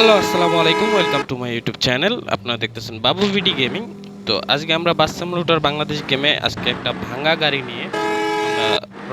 Hello, আসসালামু আলাইকুম, welcome to my YouTube channel. আপনারা দেখতেছেন বাবু ভিডি গেমিং। তো আজকে আমরা বাসাম লুটার বাংলাদেশ গেমে আজকে একটা ভাঙা গাড়ি নিয়ে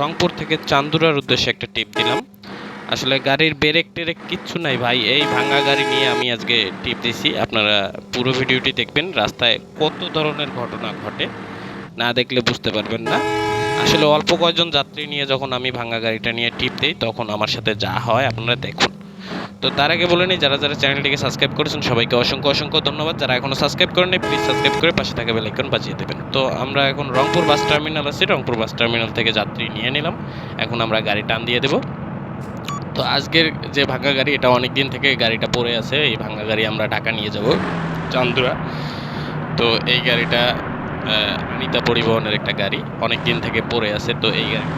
রংপুর থেকে চান্দুরার উদ্দেশ্যে একটা টিপ দিলাম। আসলে গাড়ির ব্রেক টেরেক কিচ্ছু নাই ভাই, এই ভাঙা গাড়ি নিয়ে আমি আজকে টিপ দিছি। আপনারা পুরো ভিডিওটি দেখবেন, রাস্তায় কত ধরনের ঘটনা ঘটে, না দেখলে বুঝতে পারবেন না। আসলে অল্প কয়েকজন যাত্রী নিয়ে যখন আমি ভাঙা গাড়িটা নিয়ে টিপ দিই, তখন আমার সাথে যা হয় আপনারা দেখুন। তো তার আগে বলে নিই, যারা যারা চ্যানেলটিকে সাবস্ক্রাইব করেছেন, সবাইকে অসংখ্য অসংখ্য ধন্যবাদ। যারা এখনও সাবস্ক্রাইব করেনি প্লিজ সাবস্ক্রাইব করে পাশে থাকা বেল আইকন বাজিয়ে দেবেন। তো আমরা এখন রংপুর বাস টার্মিনাল আছি। রংপুর বাস টার্মিনাল থেকে যাত্রী নিয়ে নিলাম। এখন আমরা গাড়ি টান দিয়ে দেব। তো আজকের যে ভাঙা গাড়ি, এটা অনেক দিন থেকে গাড়িটা পড়ে আছে। এই ভাঙা গাড়ি আমরা ঢাকা নিয়ে যাব, চান্দুরা। তো এই গাড়িটা অনিতা পরিবহনের একটা গাড়ি। অনেক দিন থেকে পড়ে আছে। তো এই গাড়ি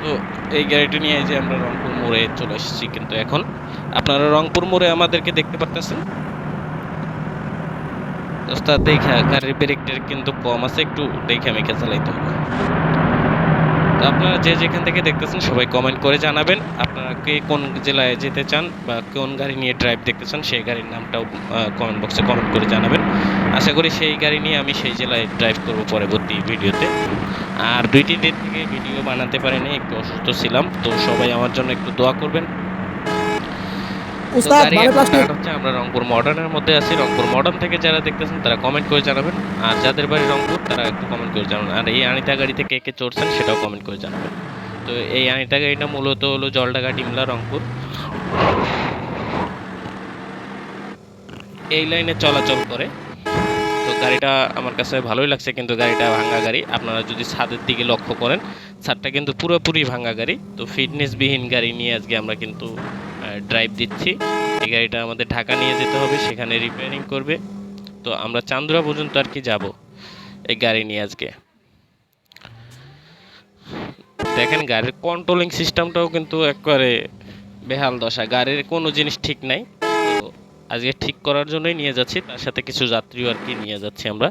তো এই গাড়িটা নিয়ে যে আমরা রংপুর মোড়ে চলে এসেছি কিন্তু এখন। আপনারা রংপুর মোড়ে আমাদেরকে দেখতে পারতেছেন? দোস্তা দেখা গাড়ির ব্রেক টেরেক কিন্তু কম আছে, একটু দেখে মেখে চালাইতে হবে। তো আপনারা যে যেখান থেকে দেখতেছেন সবাই কমেন্ট করে জানাবেন। আপনারা কে কোন জেলায় যেতে চান বা কোন গাড়ি নিয়ে ড্রাইভ দেখতে চান সেই গাড়ির নামটাও কমেন্ট বক্সে কমেন্ট করে জানাবেন। আশা করি সেই গাড়ি নিয়ে আমি সেই জেলায় ড্রাইভ করব পরবর্তী ভিডিওতে আর দুইটি দিন থেকে ভিডিও বানাতে পারিনি একটু অসুস্থ ছিলাম তো সবাই আমার জন্য একটু দোয়া করবেন। আমরা রংপুর মডার্নের মধ্যে আছি। রংপুর মডার্ন থেকে যারা দেখতেছেন তারা কমেন্ট করে জানাবেন। আর যাদের বাড়ি রংপুর তারা একটু কমেন্ট করে জানাবেন। আর এই আনিতা গাড়িতে কে কে চড়ছেন সেটাও কমেন্ট করে জানাবেন। তো এই আনিতা গাড়িটা মূলত হলো জলঢাকা, ডিমলা, রংপুর। এই লাইনে চলাচল করে। তো গাড়িটা আমার কাছে ভালোই লাগছে, কিন্তু গাড়িটা ভাঙ্গা গাড়ি। আপনারা যদি ছাদের দিকে লক্ষ্য করেন, ছাদটা কিন্তু পুরোপুরি ভাঙ্গা গাড়ি। তো ফিটনেসবিহীন গাড়ি নিয়ে আজকে আমরা কিন্তু ড্রাইভ দিচ্ছি। এই গাড়িটা আমাদের ঢাকা নিয়ে যেতে হবে, সেখানে রিপেয়ারিং করবে। তো আমরা চান্দুরা পর্যন্ত আর কি যাব এই গাড়ি নিয়ে আজকে। দেখেন গাড়ির কন্ট্রোলিং সিস্টেমটাও কিন্তু একবারে বেহাল দশা। গাড়ির কোনো জিনিস ঠিক নাই। তো আজকে ঠিক করার জন্যই নিয়ে যাচ্ছি। তার সাথে কিছু যাত্রীও আর কি নিয়ে যাচ্ছি আমরা।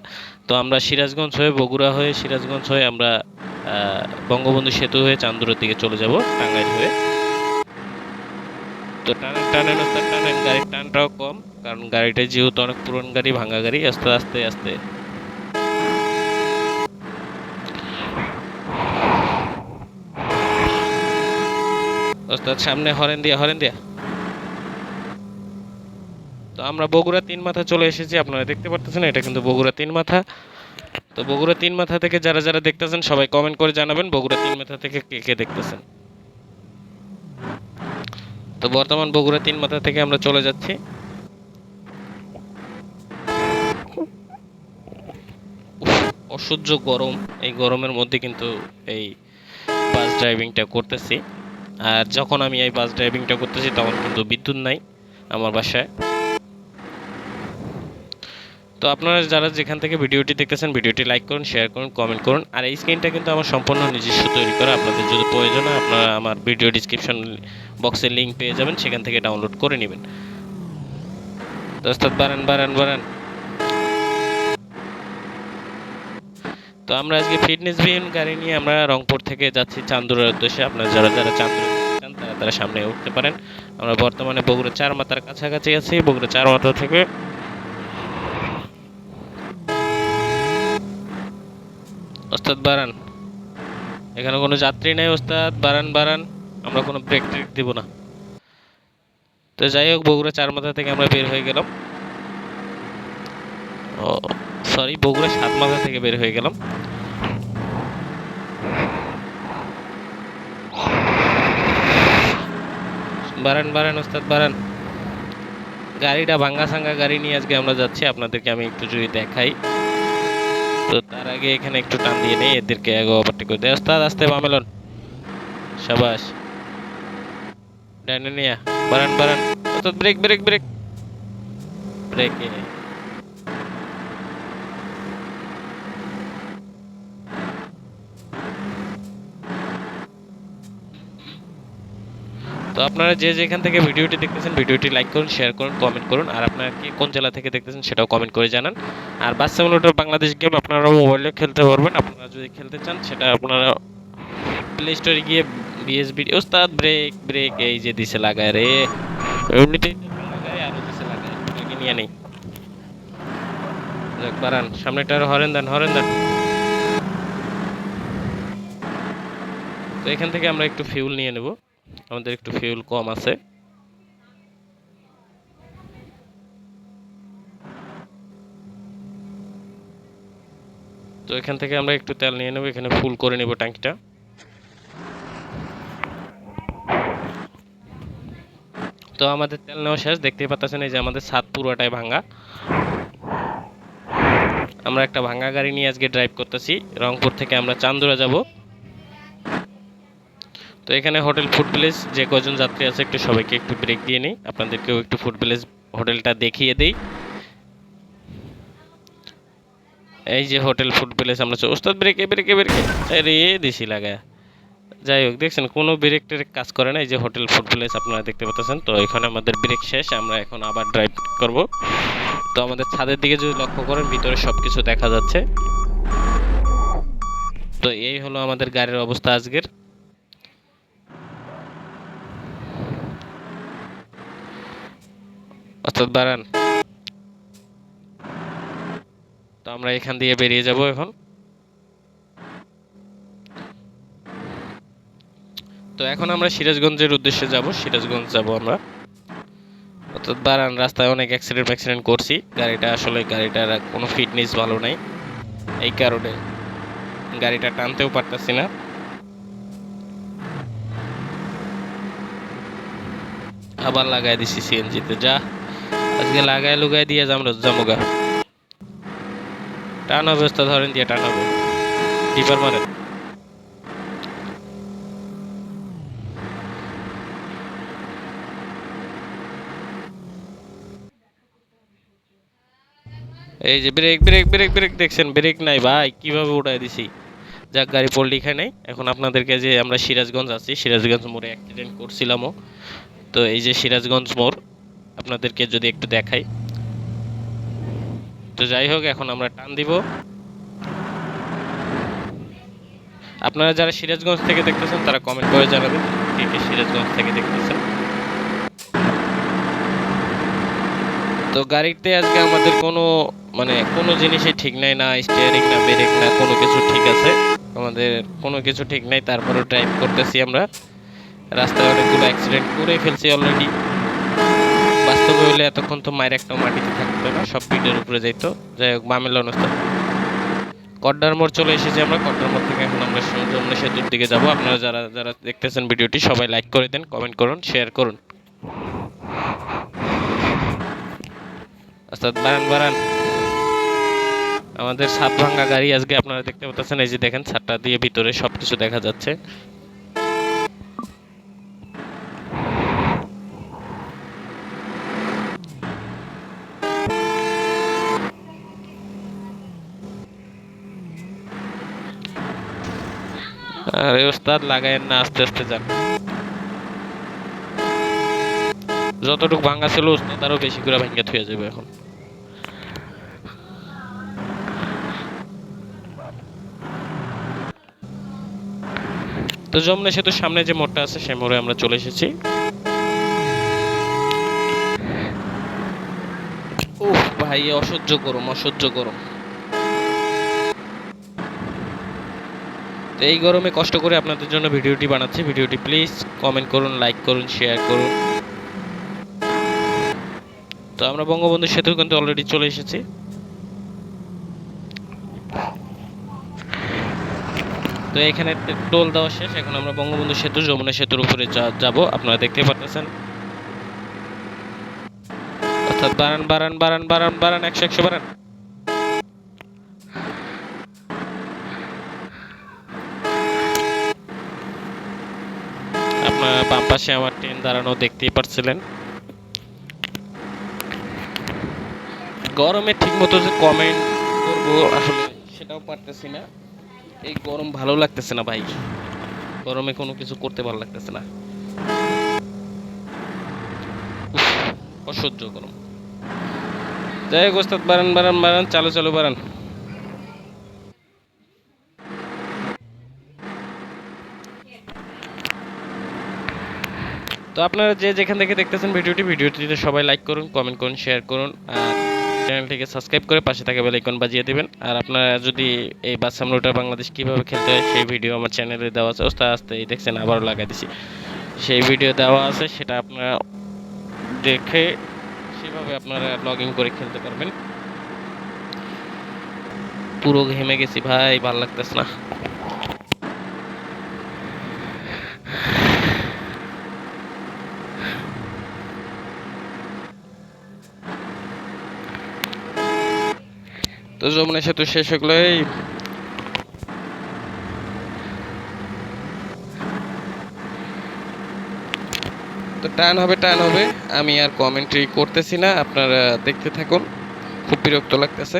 তো আমরা সিরাজগঞ্জ হয়ে, বগুড়া হয়ে, সিরাজগঞ্জ হয়ে আমরা বঙ্গবন্ধু সেতু হয়ে চান্দুরের দিকে চলে যাব, টাঙ্গাইল হয়ে। তো টানেন আস্তে টানেন। গাড়ির টানটাও কম, কারণ গাড়িটা যেহেতু অনেক পুরনো গাড়ি, ভাঙা গাড়ি, আস্তে আস্তে আস্তে ওস্তাদ সামনে হরেন দিয়া হরেন দিয়া। তো আমরা বগুড়া তিন মাথা চলে এসেছি, আপনারা দেখতে পারতেছেন, এটা কিন্তু বগুড়া তিন মাথা। তো বগুড়া তিন মাথা থেকে যারা যারা দেখতেছেন, সবাই কমেন্ট করে জানাবেন বগুড়া তিন মাথা থেকে কে কে দেখতেছেন। তো বর্তমান বগুড়া তিন মাথা থেকে আমরা চলে যাচ্ছি। অসহ্য গরম। এই গরমের মধ্যে কিন্তু এই বাস ড্রাইভিংটা করতেছি। আর যখন আমি এই বাস ড্রাইভিংটা করতেছি, তখন কিন্তু বিদ্যুৎ নাই আমার বাসায়। তো আপনারা যারা যেখান থেকে ভিডিওটি দেখতেছেন, ভিডিওটি লাইক করুন শেয়ার করুন কমেন্ট করুন। আর এই স্ক্রিনটা কিন্তু আমার সম্পূর্ণ নিজস্ব তৈরি করা। আপনাদের যদি প্রয়োজন হয়, আপনারা আমার ভিডিও ডিসক্রিপশন বক্সের লিঙ্ক পেয়ে যাবেন। সেখান থেকে ডাউনলোড করে নেবেন। দোস্তাদ বারান বারান বারান তো আমরা আজকে ফিটনেস বিহীন গাড়ি নিয়ে আমরা রংপুর থেকে যাচ্ছি চান্দুরার উদ্দেশ্যে। আপনারা যারা যারা চান্দুরা চান তারা তারা সামনে উঠতে পারেন। আমরা বর্তমানে বগুড়া চার মাথার কাছাকাছি আছি, বগুড়া চার মাথা থেকে। ওস্তাদ বারান, এখানে কোনো যাত্রী নেই ওস্তাদ। বারান বারান, আমরা কোনো ব্রেক ট্রেক দিব না। তো যাই হোক, বগুড়া চার মাথা থেকে আমরা বের হয়ে গেলাম। ও। সরি বগুড়া সাত মাথা থেকে বের হয়ে গেলাম। বারান বারান, ওস্তাদ, বারান। গাড়িটা ভাঙ্গা সাঙ্গা গাড়ি নিয়ে আজকে আমরা যাচ্ছি, আপনাদেরকে আমি একটু যদি দেখাই। তো তার আগে এখানে একটু টান দিয়ে নেই, এদেরকে আগে করে দেয়। ওস্তাদ, আসতে বামেলন সাবাস। ডাইনে নিয়া বারান বারান। ওস্তাদ ব্রেক ব্রেক ব্রেক ব্রেক তো আপনারা যে যেখান থেকে ভিডিওটি দেখতেছেন, ভিডিওটি লাইক করুন শেয়ার করুন কমেন্ট করুন। আর আপনারা কি কোন জেলা থেকে দেখতেছেন সেটাও কমেন্ট করে জানান। আর সিমুলেটর বাংলাদেশ গেম আপনারা মোবাইলে খেলতে পারবেন। আপনারা যদি খেলতে চান, সেটা আপনারা প্লে স্টোরে গিয়ে বিএসবি ওস্তাদ ব্রেক ব্রেক এই যে দিছে লাগায় রে। এমনিতেই লাগায়, আরও দিছে লাগায়। নিয়ে নেই। বারান সামনেটা আরও হরেন দেন হরেন দেন। তো এখান থেকে আমরা একটু ফিউল নিয়ে নেব। আমাদের একটু ফিউল কম আছে। তো এখান থেকে আমরা একটু তেল নিয়ে নেব, এখানে ফুল করে নেব ট্যাঙ্কিটা। তো আমাদের তেল নেওয়া শেষ, দেখতেই পাচ্ছেন এই যে আমাদের ছাদ পুরোটাই ভাঙা। আমরা একটা ভাঙা গাড়ি নিয়ে আজকে ড্রাইভ করতেছি, রংপুর থেকে আমরা চান্দুরা যাব। তো এখানে হোটেল ফুড প্লেস যে কজন যাত্রী আছে একটু সবাইকে একটু ব্রেক দিয়ে নিই। আপনাদেরকেও একটু ফুড প্লেস হোটেলটা দেখিয়ে দেই। এই যে হোটেল ফুড প্লেস আমরা ওস্তাদ ব্রেকে ব্রেকে ব্রেকে আরে দিছি লাগায় যাই হোক, দেখছেন, কোনো ব্রেক ট্রেক কাজ করে না। এই যে হোটেল ফুড প্লেস আপনারা দেখতে পাচ্ছেন। তো এখানে আমাদের ব্রেক শেষ, আমরা এখন আবার ড্রাইভ করব। তো আমাদের ছাদের দিকে যদি লক্ষ্য করেন, ভিতরে সব কিছু দেখা যাচ্ছে। তো এই হলো আমাদের গাড়ির অবস্থা আজকের। অর্থাৎ বাড়ান তো আমরা এখান দিয়ে বেরিয়ে যাব এখন। তো এখন আমরা সিরাজগঞ্জের উদ্দেশ্যে যাব। সিরাজগঞ্জ যাব আমরা। অর্থাৎ বারান রাস্তায় অনেক অ্যাক্সিডেন্ট ফ্যাক্সিডেন্ট করছি। গাড়িটা আসলে গাড়িটার কোনো ফিটনেস ভালো নাই। এই কারণে গাড়িটা টানতেও পারতাছি না। আবার লাগাই দিছি সিএনজিতে। যা আজকে লাগাই লুগাই দিয়ে যাম রোজামুগা টান অবস্থা ধরেন দিয়ে টান হবে। ডিপার মারেন এই যে ব্রেক ব্রেক ব্রেক ব্রেক দেখছেন ব্রেক নাই ভাই, কীভাবে উঠাই দিছি? যাক, গাড়ি পল্লি খাই এখন আপনাদেরকে যে আমরা সিরাজগঞ্জ আছি, সিরাজগঞ্জ মোড়ে অ্যাক্সিডেন্ট করছিলামও। তো এই যে সিরাজগঞ্জ মোড় আপনাদেরকে যদি একটু দেখাই। তো যাই হোক, এখন আমরা টান দিব। আপনারা যারা সিরাজগঞ্জ থেকে দেখতেছেন, তারা কমেন্ট করে জানাবেন কে কে সিরাজগঞ্জ থেকে দেখতেছেন। তো গাড়িতে আজকে আমাদের কোনো মানে কোনো জিনিসই ঠিক নাই, না স্টিয়ারিং না ব্রেক না কোনো কিছু ঠিক আছে। আমাদের কোনো কিছু ঠিক নাই তারপরে ড্রাইভ করতেছি আমরা। রাস্তায় অনেকগুলো অ্যাক্সিডেন্ট করে ফেলছি অলরেডি বাস্তবে হইলে এতক্ষণ তো মায়ের একটা মাটিতে থাকতো না, সব পিঠের উপরে যাইতো। যাই হোক বামেল অনুষ্ঠান কড্ডার মোড় চলে এসেছি আমরা, কড্ডার মোড় থেকে এখন আমরা যমুনা সেতুর দিকে যাব। আপনারা যারা যারা দেখতেছেন ভিডিওটি, সবাই লাইক করে দেন কমেন্ট করুন শেয়ার করুন। অর্থাৎ বারান বারান আমাদের সাত ভাঙ্গা গাড়ি আজকে আপনারা দেখতে পাচ্ছেন, এই যে দেখেন, ছাদটা দিয়ে ভিতরে সবকিছু দেখা যাচ্ছে। আরে ওস্তাদ লাগায়েন না, আস্তে আস্তে যান। যতটুকু ভাঙা ছিল ওস্তাদ আরও বেশি করে ভাঙ্গা থুয়ে যাবে এখন। তো যমুনা সেতুর সামনে যে মোড়টা আছে, সেই মোড়ে আমরা চলে এসেছি। ভাই, অসহ্য গরম অসহ্য গরম। এই গরমে কষ্ট করে আপনাদের জন্য ভিডিওটি বানাচ্ছি। ভিডিওটি প্লিজ কমেন্ট করুন লাইক করুন শেয়ার করুন। তো আমরা বঙ্গবন্ধু সেতু কিন্তু অলরেডি চলে এসেছি। তো এখানে টোল দেওয়া শেষ। এখন আমরা বঙ্গবন্ধু সেতু, যমুনা সেতুর উপরে যাব। আপনারা দেখতে পাচ্ছেন অর্থাৎ বাড়ান বাড়ান বাড়ান বাড়ান বাড়ান একশো একশো বাড়ান আপনারা বাম পাশে আমার ট্রেন দাঁড়ানো দেখতেই পারছিলেন। গরমে ঠিক মতো যে কমেন্ট করব আসলে সেটাও পারতেছি না। এই গরম ভালো লাগতেছে না ভাই। গরমে কোনো কিছু করতে ভালো লাগতেছে না। অসহ্য গরম। যাই হোক ওস্তাদ, বাড়ান বাড়ান বাড়ান, চালু চালু, বাড়ান। তো আপনারা যে যেখান থেকে দেখতেছেন ভিডিওটি, ভিডিওটিতে সবাই লাইক করুন কমেন্ট করুন শেয়ার করুন, আর চ্যানেলটিকে সাবস্ক্রাইব করে পাশে থাকা বেল আইকন বাজিয়ে দেবেন। আর আপনারা যদি এই বাচ্চাম রুটার বাংলাদেশ কীভাবে খেলতে হয়, সেই ভিডিও আমার চ্যানেলে দেওয়া আছে। আস্তে আস্তে এই দেখছেন, আবারও লাগাই দিছি। সেই ভিডিও দেওয়া আছে, সেটা আপনারা দেখে সেভাবে আপনারা লগ ইন করে খেলতে পারবেন। পুরো ঘেমে গেছি, ভাই, ভালো লাগতেছে না। তো যমুনা সেতু শেষ গেলে তো টান হবে টান হবে। আমি আর কমেন্ট্রি করতেছি না, আপনারা দেখতে থাকুন। খুব বিরক্ত লাগতেছে।